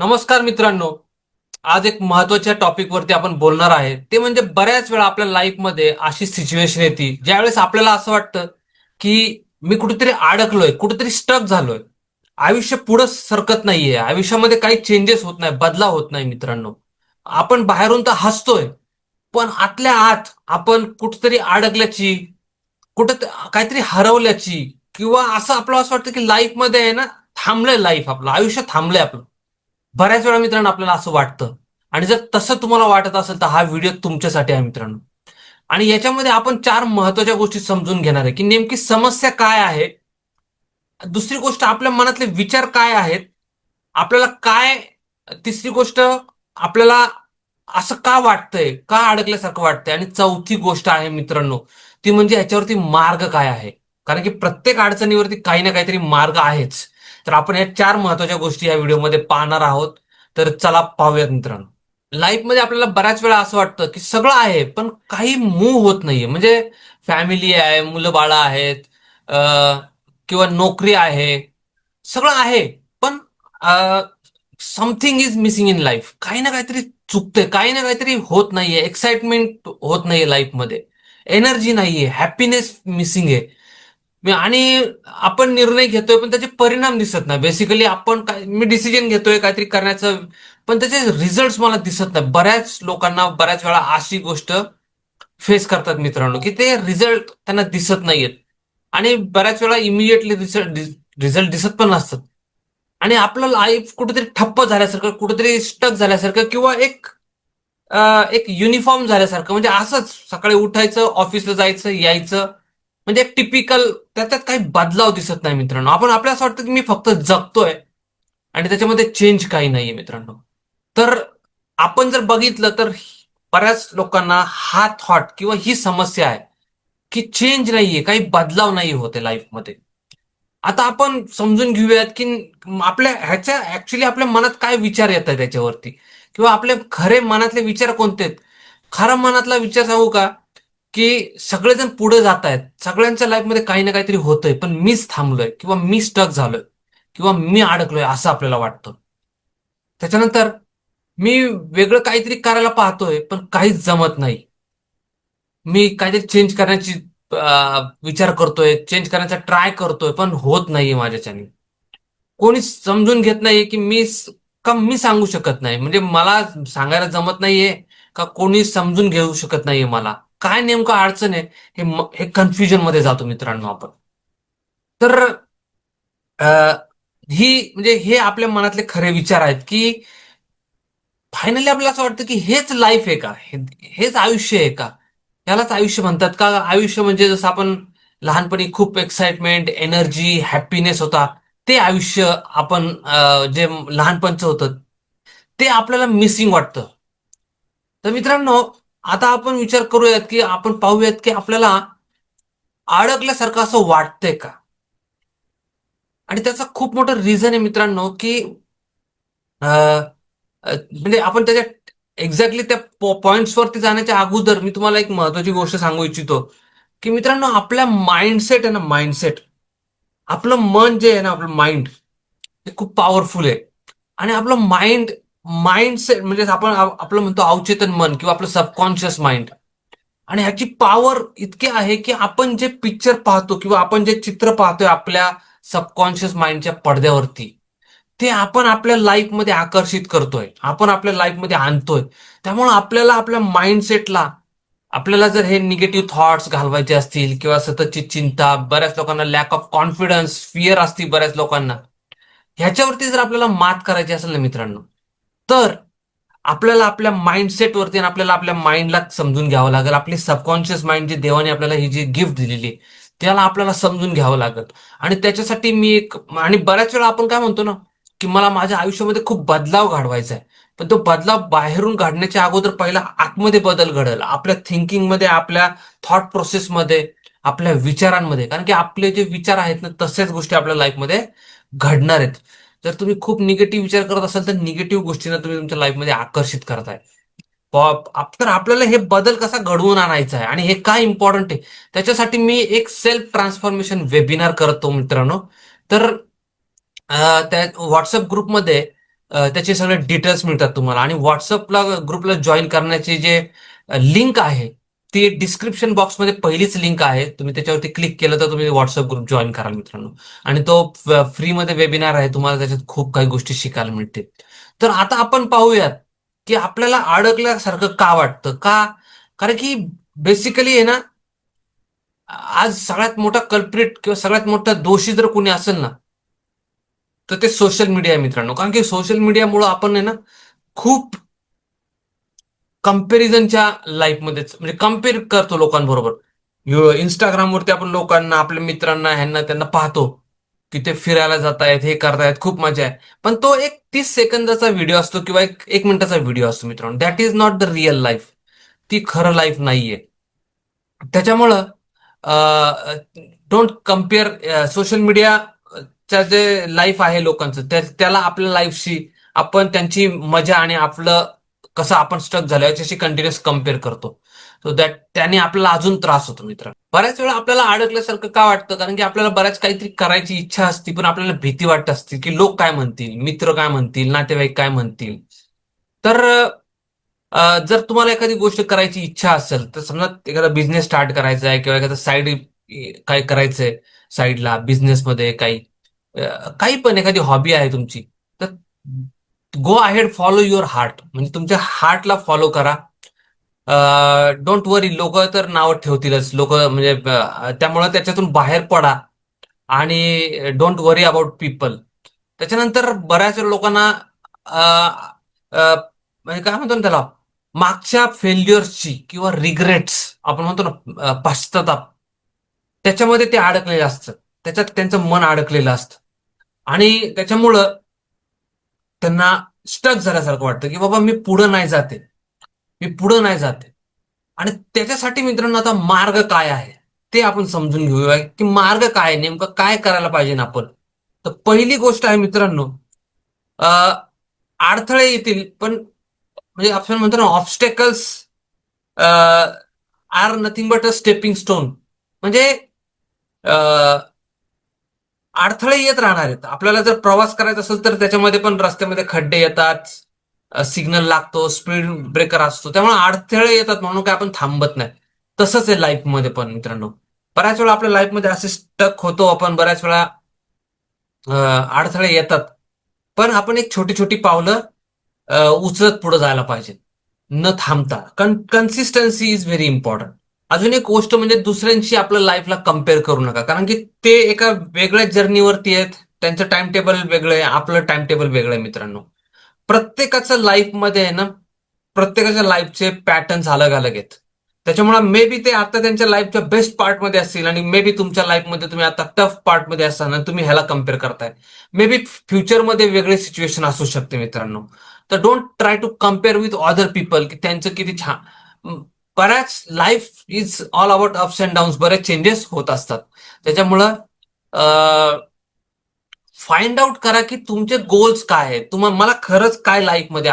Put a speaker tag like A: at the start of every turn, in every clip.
A: नमस्कार मित्रांनो. आज एक महत्त्वाच्या टॉपिक वरती आपण बोलणार आहे. ते म्हणजे बऱ्याच वेळा आपल्या लाईफमध्ये अशी सिच्युएशन येते ज्यावेळेस आपल्याला असं वाटतं की मी कुठेतरी अडकलोय कुठेतरी स्टक झालोय. आयुष्य पुढं सरकत नाहीये. आयुष्यामध्ये काही चेंजेस होत नाही बदलाव होत नाही मित्रांनो. आपण बाहेरून तर हसतोय पण आतल्या आत आपण कुठेतरी अडकल्याची कुठं काहीतरी हरवल्याची किंवा असं आपलं असं वाटतं की लाईफमध्ये आहे ना थांबलंय लाईफ आपलं आयुष्य थांबलंय आपलं. बऱ्याच वेळा मित्रांनो आपल्याला असं वाटतं. आणि जर तसं तुम्हाला वाटत असेल तर हा व्हिडिओ तुमच्यासाठी आहे मित्रांनो. आणि याच्यामध्ये आपण चार महत्त्वाच्या गोष्टी समजून घेणार आहे की नेमकी समस्या काय आहे? दुसरी गोष्ट आपल्या मनातले विचार काय आहेत? आपल्याला काय तिसरी गोष्ट आपल्याला असं का वाटतंय? का अडकल्यासारखं वाटतंय? आणि चौथी गोष्ट आहे मित्रांनो ती म्हणजे याच्यावरती मार्ग काय आहे? कारण की प्रत्येक अडचणीवरती काही ना काहीतरी मार्ग आहेच. तर आपण या चार महत्त्वाच्या गोष्टी या व्हिडिओमध्ये पाहणार आहोत. तर चला पाहूयात मित्रांनो. लाईफमध्ये आपल्याला बऱ्याच वेळा असं वाटतं की सगळं आहे पण काही मूव होत नाहीये. म्हणजे फॅमिली आहे मुलं बाळं आहेत किंवा नोकरी आहे सगळं आहे पण something is missing in life काही ना काहीतरी चुकतंय काही ना काहीतरी होत नाहीये एक्साइटमेंट होत नाहीये लाईफमध्ये एनर्जी नाहीये हॅपीनेस मिसिंग आहे. आणि आपण निर्णय घेतोय पण त्याचे परिणाम दिसत नाही. बेसिकली आपण काय मी डिसिजन घेतोय काहीतरी करण्याचं पण त्याचे रिझल्ट मला दिसत नाही. बऱ्याच लोकांना बऱ्याच वेळा अशी गोष्ट फेस करतात मित्रांनो की ते रिझल्ट त्यांना दिसत नाहीयेत. आणि बऱ्याच वेळा इमिजिएटली रिझल्ट रिझल्ट दिसत पण नसतात. आणि आपलं लाईफ कुठेतरी ठप्प झाल्यासारखं कुठेतरी स्टक झाल्यासारखं किंवा एक एक युनिफॉर्म झाल्यासारखं. म्हणजे असंच सकाळी उठायचं ऑफिसला जायचं यायचं म्हणजे एक टिपिकल त्याच्यात काही बदलाव दिसत नाही मित्रांनो. आपण आपल्याला असं वाटतं की मी फक्त जगतोय आणि त्याच्यामध्ये चेंज काही नाहीये मित्रांनो. तर आपण जर बघितलं तर बऱ्याच लोकांना हा थॉट किंवा ही समस्या आहे की चेंज नाहीये काही बदलाव नाही होते लाईफमध्ये आता आपण समजून घेऊयात की आपल्या ह्याच्या ऍक्च्युली आपल्या मनात काय विचार येतात त्याच्यावरती? किंवा आपले खरे मनातले विचार कोणते आहेत? खरा मनातला विचार सांगू का? की सगळेजण पुढे जात आहेत सगळ्यांच्या लाईफमध्ये काही ना काहीतरी होतंय. पण मीच थांबलोय किंवा मी स्टक झालोय किंवा मी अडकलोय असं आपल्याला वाटतं. त्याच्यानंतर मी वेगळं काहीतरी करायला पाहतोय पण काहीच जमत नाही. मी काहीतरी चेंज करण्याची विचार करतोय चेंज करण्याचा ट्राय करतोय पण होत नाहीये माझ्याच्याने. कोणी समजून घेत नाहीये की मी का मी सांगू शकत नाही. म्हणजे मला सांगायला जमत नाहीये का कोणी समजून घेऊ शकत नाहीये मला. काय नेमकं अडचण आहे हे कन्फ्युजनमध्ये जातो मित्रांनो आपण. तर ही म्हणजे हे आपल्या मनातले खरे विचार आहेत की फायनली आपल्याला असं वाटतं की हेच लाईफ आहे का? हेच आयुष्य आहे का? यालाच आयुष्य म्हणतात का? आयुष्य म्हणजे जसं आपण लहानपणी खूप एक्साइटमेंट एनर्जी हॅपीनेस होता ते आयुष्य आपण जे लहानपणचं होतं ते आपल्याला मिसिंग वाटतं. तर मित्रांनो आता आपण विचार करूयात की आपण पाहूयात की आपल्याला अडकल्यासारखं असं वाटतंय का? आणि त्याचा खूप मोठं रिझन आहे मित्रांनो की म्हणजे आपण त्याच्या एक्झॅक्टली त्या पॉइंट्स वरती जाण्याच्या अगोदर मी तुम्हाला एक महत्वाची गोष्ट सांगू इच्छितो. की मित्रांनो आपल्या माइंडसेट आहे ना माइंडसेट आपलं मन जे आहे ना आपलं माइंड ते खूप पॉवरफुल आहे. आणि आपलं माइंड माइंडसेट म्हणजे आपण आपलं म्हणतो अवचेतन मन किंवा आपलं सबकॉन्शियस माइंड आणि ह्याची पॉवर इतकी आहे की आपण जे पिक्चर पाहतो किंवा आपण जे चित्र पाहतोय आपल्या सबकॉन्शियस माइंडच्या पडद्यावरती ते आपण आपल्या लाईफमध्ये आकर्षित करतोय. आपण आपल्या लाईफमध्ये आणतोय. त्यामुळे आपल्याला आपल्या माइंडसेटला आपल्याला जर हे निगेटिव्ह थॉट्स घालवायचे असतील किंवा सततची चिंता बऱ्याच लोकांना लॅक ऑफ कॉन्फिडन्स फिअर असते बऱ्याच लोकांना ह्याच्यावरती जर आपल्याला मात करायची असेल ना मित्रांनो तर आपल्याला आपल्या माइंडसेटवरती आणि आपल्याला आपल्या माइंडला समजून घ्यावं लागेल. आपली सबकॉन्शियस माइंड जी देवाने आपल्याला ही जी गिफ्ट दिलेली आहे, त्याला आपल्याला समजून घ्यावं लागेल. आणि त्याच्यासाठी मी एक आणि बऱ्याच वेळा आपण काय म्हणतो ना की मला माझ्या आयुष्यामध्ये खूप बदलाव घडवायचा आहे. पण तो बदलाव बाहेरून घडण्याच्या अगोदर पहिला आतमध्ये बदल घडेल. आपल्या थिंकिंगमध्ये आपल्या थॉट प्रोसेसमध्ये आपल्या विचारांमध्ये. कारण की आपले जे विचार आहेत ना तसेच गोष्टी आपल्या लाईफमध्ये घडणार आहेत. जर तुम्ही खूप निगेटिव्ह विचार करत असाल तर निगेटिव्ह गोष्टींना तुम्ही तुमच्या लाईफमध्ये आकर्षित करताय. तर आपल्याला हे बदल कसा घडवून आणायचा आहे? आणि हे काय इम्पॉर्टंट आहे? त्याच्यासाठी मी एक सेल्फ ट्रान्सफॉर्मेशन वेबिनार करतो मित्रांनो. तर त्या व्हॉट्सअप ग्रुपमध्ये त्याचे सगळे डिटेल्स मिळतात तुम्हाला. आणि व्हॉट्सअपला ग्रुपला जॉईन करण्याचे जे लिंक आहे ती डिस्क्रिप्शन बॉक्समध्ये पहिलीच लिंक आहे. तुम्ही त्याच्यावरती क्लिक केलं तर तुम्ही व्हॉट्सअप ग्रुप जॉईन कराल मित्रांनो. आणि तो फ्रीमध्ये वेबिनार आहे. तुम्हाला त्याच्यात खूप काही गोष्टी शिकायला मिळतील. तर आता आपण पाहूयात की आपल्याला अडकल्यासारखं का वाटतं? का? कारण की बेसिकली आहे ना आज सगळ्यात मोठा कल्प्रिट किंवा सगळ्यात मोठा दोषी जर कोणी असेल ना तर ते सोशल मीडिया आहे मित्रांनो. कारण की सोशल मीडियामुळं आपण आहे ना खूप कम्पॅरिझनच्या लाईफमध्येच म्हणजे कंपेअर करतो लोकांबरोबर. इंस्टाग्रामवरती आपण लोकांना आपल्या मित्रांना ह्यांना त्यांना पाहतो की ते फिरायला जात आहेत हे करतायत खूप मजा आहे. पण तो एक तीस सेकंदाचा व्हिडिओ असतो किंवा एक एक मिनिटाचा व्हिडिओ असतो मित्रांनो. That is not the real life ती खरं लाईफ नाहीये. त्याच्यामुळं डोंट कंपेअर सोशल मीडियाच्या जे लाईफ आहे लोकांचं त्या त्याला आपल्या लाईफशी आपण त्यांची मजा आणि आपलं कसं आपण स्टक झालं याच्याशी कंटिन्युअस कंपेअर करतो. सो दॅट त्याने आपल्याला अजून त्रास होतो मित्र बऱ्याच वेळा आपल्याला अडकल्यासारखं का वाटतं? कारण की आपल्याला बऱ्याच काहीतरी करायची इच्छा असते पण आपल्याला भीती वाटत असते की लोक काय म्हणतील मित्र काय म्हणतील नातेवाईक काय म्हणतील? तर जर तुम्हाला एखादी गोष्ट करायची इच्छा असेल तर समजा एखादा बिझनेस स्टार्ट करायचा आहे किंवा एखादा साईड काय करायचंय साईडला बिझनेसमध्ये काही काही पण एखादी हॉबी आहे तुमची तर go ahead follow your heart म्हणजे तुमच्या हार्टला फॉलो करा. डोंट वरी लोक तर नावं ठेवतीलच. लोक म्हणजे त्यामुळं त्याच्यातून बाहेर पडा आणि डोंट वरी अबाउट पीपल त्याच्यानंतर बऱ्याच लोकांना म्हणजे काय म्हणतो ना त्याला? मागच्या फेल्युअर्सची किंवा रिग्रेट्स आपण म्हणतो ना अ, पश्चाताप त्याच्यामध्ये ते अडकलेलं असतं. त्याच्यात त्यांचं मन अडकलेलं असतं. आणि त्याच्यामुळं त्यांना स्टक झाल्यासारखं वाटतं की बाबा मी पुढं नाही जाते. मी पुढं नाही जाते. आणि त्याच्यासाठी मित्रांनो आता मार्ग काय आहे? ते आपण समजून घेऊया की मार्ग काय नेमकं काय करायला पाहिजे ना आपण? तर पहिली गोष्ट आहे मित्रांनो अडथळे येतील पण म्हणजे आपण म्हणतो ना obstacles are nothing but a stepping stone म्हणजे अडथळे येत राहणार आहेत. आपल्याला जर प्रवास करायचा असेल तर त्याच्यामध्ये पण रस्त्यामध्ये खड्डे येतात सिग्नल लागतो स्पीड ब्रेकर असतो. त्यामुळे अडथळे येतात म्हणून काय आपण थांबत नाही. तसंच आहे लाईफमध्ये पण मित्रांनो. बऱ्याच वेळा आपल्या लाईफमध्ये असे स्टक होतो आपण बऱ्याच वेळा अडथळे येतात. पण आपण एक छोटी छोटी पावलं उचलत पुढे जायला पाहिजे. न थांबता. कन कन्सिस्टन्सी इज व्हेरी इम्पॉर्टंट अजून एक गोष्ट म्हणजे दुसऱ्यांशी आपल्या लाईफला कंपेअर करू नका. कारण की ते एका वेगळ्या जर्नीवरती आहेत. त्यांचं टाइम टेबल वेगळं आहे. आपलं टाइम टेबल वेगळं आहे मित्रांनो. प्रत्येकाचं लाईफमध्ये आहे ना प्रत्येकाच्या लाईफचे पॅटर्न्स अलग अलग आहेत. त्याच्यामुळे मे बी ते आता त्यांच्या लाईफच्या बेस्ट पार्टमध्ये असतील आणि मे बी तुमच्या लाईफमध्ये तुम्ही आता टफ पार्टमध्ये असाल आणि तुम्ही ह्याला कंपेअर करताय. मे बी फ्युचरमध्ये वेगळे सिच्युएशन असू शकते मित्रांनो. तर don't try to compare with other people की त्यांचं किती छान बऱ्याच life is all about ups and downs बरेच चेंजेस होत असतात. त्याच्यामुळं फाइंड आउट करा की तुमचे गोल्स काय आहेत. तुम्हाला मला खरंच काय लाईफमध्ये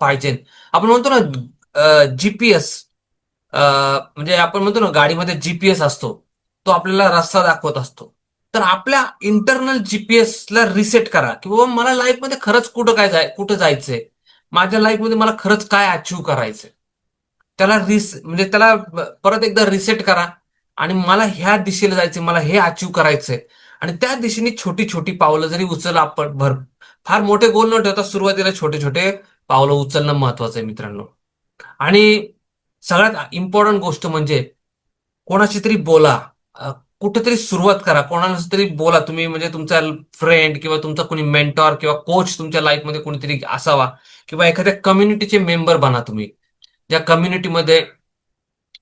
A: पाहिजे. आपण म्हणतो ना जीपीएस म्हणजे आपण म्हणतो ना गाडीमध्ये जीपीएस असतो. तो आपल्याला रस्ता दाखवत असतो. तर आपल्या इंटरनल जीपीएसला रिसेट करा. की बाबा मला लाईफमध्ये खरंच कुठं काय जाय कुठं जायचंय? माझ्या लाईफमध्ये मला खरंच काय अचीव करायचंय? त्याला रिस म्हणजे त्याला परत एकदा रिसेट करा. आणि मला ह्या दिशेला जायचं मला हे अचीव करायचंय. आणि त्या दिशेने छोटी छोटी पावलं जरी उचल आपण भर फार मोठे गोल न ठेवता सुरुवातीला छोटे छोटे पावलं उचलणं महत्वाचं आहे मित्रांनो. आणि सगळ्यात इम्पॉर्टंट गोष्ट म्हणजे कोणाशी तरी बोला. कुठेतरी सुरुवात करा. कोणाशी तरी बोला. तुम्ही म्हणजे तुमचा फ्रेंड किंवा तुमचा कोणी मेंटॉर किंवा कोच तुमच्या लाईफमध्ये कोणीतरी असावा किंवा एखाद्या कम्युनिटीचे मेंबर बना तुम्ही. ज्या कम्युनिटीमध्ये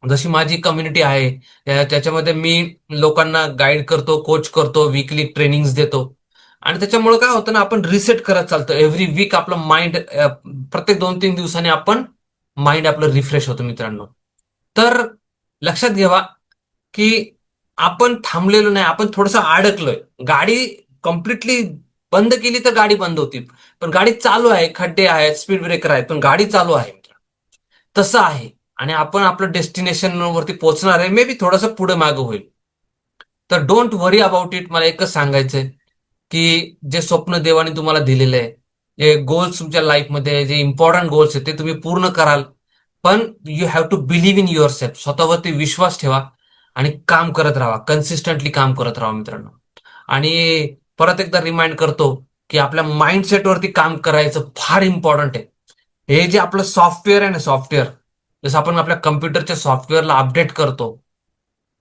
A: जशी माझी कम्युनिटी आहे त्याच्यामध्ये मी लोकांना गाईड करतो कोच करतो वीकली ट्रेनिंग्स देतो. आणि त्याच्यामुळे काय होतं ना आपण रिसेट करत चालतो. एव्हरी वीक आपलं माइंड प्रत्येक दोन तीन दिवसांनी आपण माइंड आपलं रिफ्रेश होतं मित्रांनो. तर लक्षात घ्यावा की आपण थांबलेलो नाही आपण थोडंसं अडकलोय. गाडी कम्प्लिटली बंद केली तर गाडी बंद होती. पण गाडी चालू आहे खड्डे आहेत स्पीड ब्रेकर आहेत पण गाडी चालू आहे. तसं आहे. आणि आपण आपलं डेस्टिनेशन वरती पोहोचणार आहे. मे बी थोडंसं पुढे मागं होईल. तर डोंट वरी अबाउट इट मला एकच सांगायचंय की जे स्वप्न देवाने तुम्हाला दिलेलं आहे जे गोल्स तुमच्या लाईफमध्ये जे इम्पॉर्टंट गोल्स आहेत ते तुम्ही पूर्ण कराल. पण you have to believe in yourself स्वतःवरती विश्वास ठेवा आणि काम करत राहा. कन्सिस्टंटली काम करत राहा मित्रांनो. आणि परत एकदा रिमाइंड करतो की आपल्या माइंडसेटवरती काम करायचं फार इम्पॉर्टंट आहे. हे जे आपलं सॉफ्टवेअर आहे ना सॉफ्टवेअर जसं आपण आपल्या कम्प्युटरच्या सॉफ्टवेअरला अपडेट करतो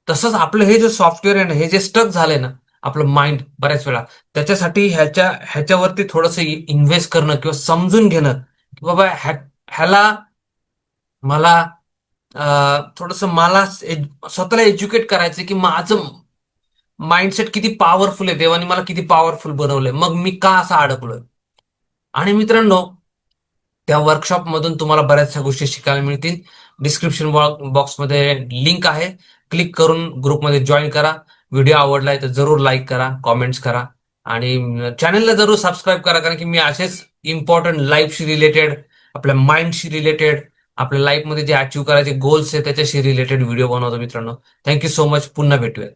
A: तसंच आपलं हे जे सॉफ्टवेअर आहे ना हे जे स्टक झालंय ना आपलं माइंड बऱ्याच वेळा त्याच्यासाठी ह्याच्या ह्याच्यावरती थोडंसं इन्व्हेस्ट करणं किंवा समजून घेणं की बाबा ह्या ह्याला मला थोडस मला एज- स्वतःला एज्युकेट करायचं की माझं माइंडसेट किती पॉवरफुल आहे देवाने मला किती पॉवरफुल बनवलंय मग मी का असं अडकलोय? आणि मित्रांनो त्या वर्कशॉप मधून तुम्हाला बऱ्याचशा गोष्टी शिकायला मिळतील. डिस्क्रिप्शन बॉक्समध्ये लिंक आहे. क्लिक करून ग्रुपमध्ये जॉईन करा. व्हिडिओ आवडलाय तर जरूर लाईक करा कॉमेंट्स करा. आणि चॅनलला जरूर सबस्क्राईब करा कारण की मी असेच इम्पॉर्टंट लाईफशी रिलेटेड आपल्या माइंडशी रिलेटेड आपल्या लाईफमध्ये जे अचीव्ह करायचे गोल्स आहेत त्याच्याशी रिलेटेड व्हिडिओ बनवतो मित्रांनो. थँक्यू सो मच पुन्हा भेटूयात.